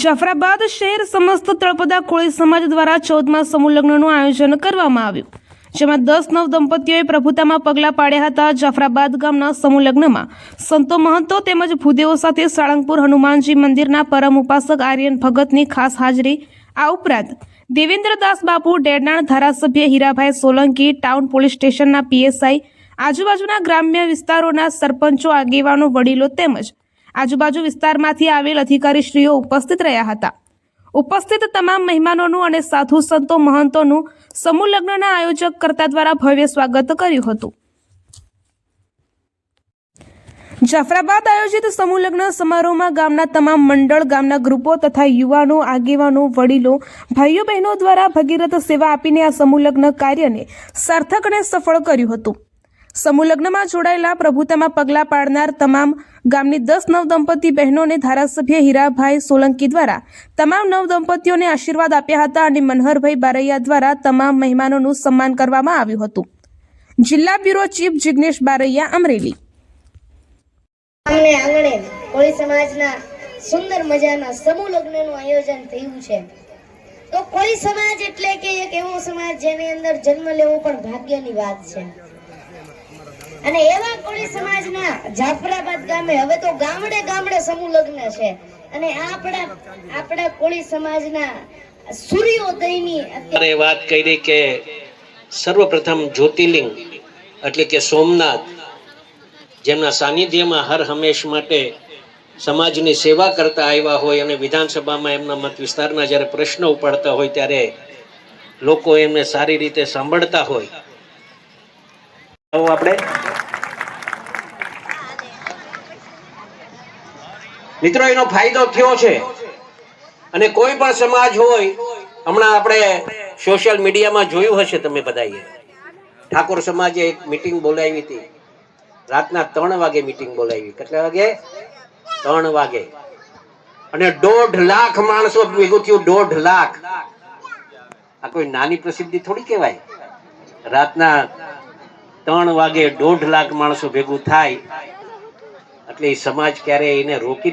જાફરાબાદ શહેર સમસ્ત તળપદા કોળી સમાજ દ્વારા ચૌદમા સમૂહ લગ્નનું આયોજન કરવામાં આવ્યું. જેમાં દસ નવ દંપતીઓએ પ્રભુતામાં પગલાં પાડ્યા હતા. જાફરાબાદ ગામના સમૂહ લગ્નમાં સંતો મહંતો તેમજ ભૂદેવો સાથે સાળંગપુર હનુમાનજી મંદિરના પરમ ઉપાસક આર્યન ભગતની ખાસ હાજરી. આ ઉપરાંત દેવેન્દ્રદાસ બાપુ ડેડનાણ ધારાસભ્ય હીરાભાઈ સોલંકી, ટાઉન પોલીસ સ્ટેશનના પીએસઆઈ, આજુબાજુના ગ્રામ્ય વિસ્તારોના સરપંચો, આગેવાનો, વડીલો તેમજ આજુબાજુ વિસ્તારમાંથી આવેલ અધિકારીશ્રીઓ ઉપસ્થિત રહ્યા હતા. ઉપસ્થિત તમામ મહેમાનોનું અને સાધુ સંતો મહંતોનું સમૂહ લગ્નના આયોજક કરતા દ્વારા ભવ્ય સ્વાગત કર્યું હતું. જાફરાબાદ આયોજિત સમૂહ લગ્ન સમારોહમાં ગામના તમામ મંડળ, ગામના ગ્રુપો તથા યુવાનો, આગેવાનો, વડીલો, ભાઈઓ બહેનો દ્વારા ભગીરથ સેવા આપીને આ સમૂહ લગ્ન કાર્યને સાર્થક અને સફળ કર્યું હતું. સમૂહ લગ્નમાં જોડાયેલા પ્રભુતામાં પગલાં પાડનાર તમામ ગામની દસ નવ દંપતી બહેનોને ધારાસભ્ય હીરાભાઈ સોલંકી દ્વારા તમામ નવ દંપતીઓને આશીર્વાદ આપ્યા હતા અને મનહરભાઈ બારૈયા દ્વારા તમામ મહેમાનોનું સન્માન કરવામાં આવ્યું હતું. જિલ્લા બ્યુરો ચીફ જિગ્નેશ બારૈયા અમરેલી. આંગણે કોળી સમાજના સુંદર મજાના સમૂહ લગ્નનું આયોજન થયું છે. તો કોળી સમાજ એટલે કે એક એવો સમાજ જેની અંદર જન્મ લેવો પણ ભાગ્યની વાત છે. અને એવા કોળી સમાજના જાફરાબાદ ગામે હવે તો ગામડે ગામડે સમૂહ લગ્ન છે. અને આપણા આપણા કોળી સમાજના સૂર્યોદયની અત્યારે વાત કરી કે સર્વપ્રથમ જ્યોતિર્લિંગ એટલે કે સોમનાથ જેમના સાનિધ્યમાં હર હંમેશ માટે સમાજની સેવા કરતા આવ્યા હોય અને વિધાનસભામાં એમના મત વિસ્તારના જ્યારે પ્રશ્નો ઉપાડતા હોય ત્યારે લોકો એમને સારી રીતે સાંભળતા હોય. આવો આપણે. મિત્રો, એનો ફાયદો થયો છે. અને કોઈ પણ સમાજ હોય, હમણાં આપણે સોશિયલ મીડિયામાં જોયું હશે તમે બધાએ. ઠાકોર સમાજે એક મીટિંગ બોલાવી હતી. રાતના ત્રણ વાગે મીટિંગ બોલાવી. કેટલા વાગે? ત્રણ વાગે. અને દોઢ લાખ માણસો ભેગું થયું, દોઢ લાખ. આ કોઈ નાની પ્રસિદ્ધિ થોડી કહેવાય? રાતના ત્રણ વાગે દોઢ લાખ માણસો ભેગું થાય, એટલે સમાજ ક્યારે એને રોકી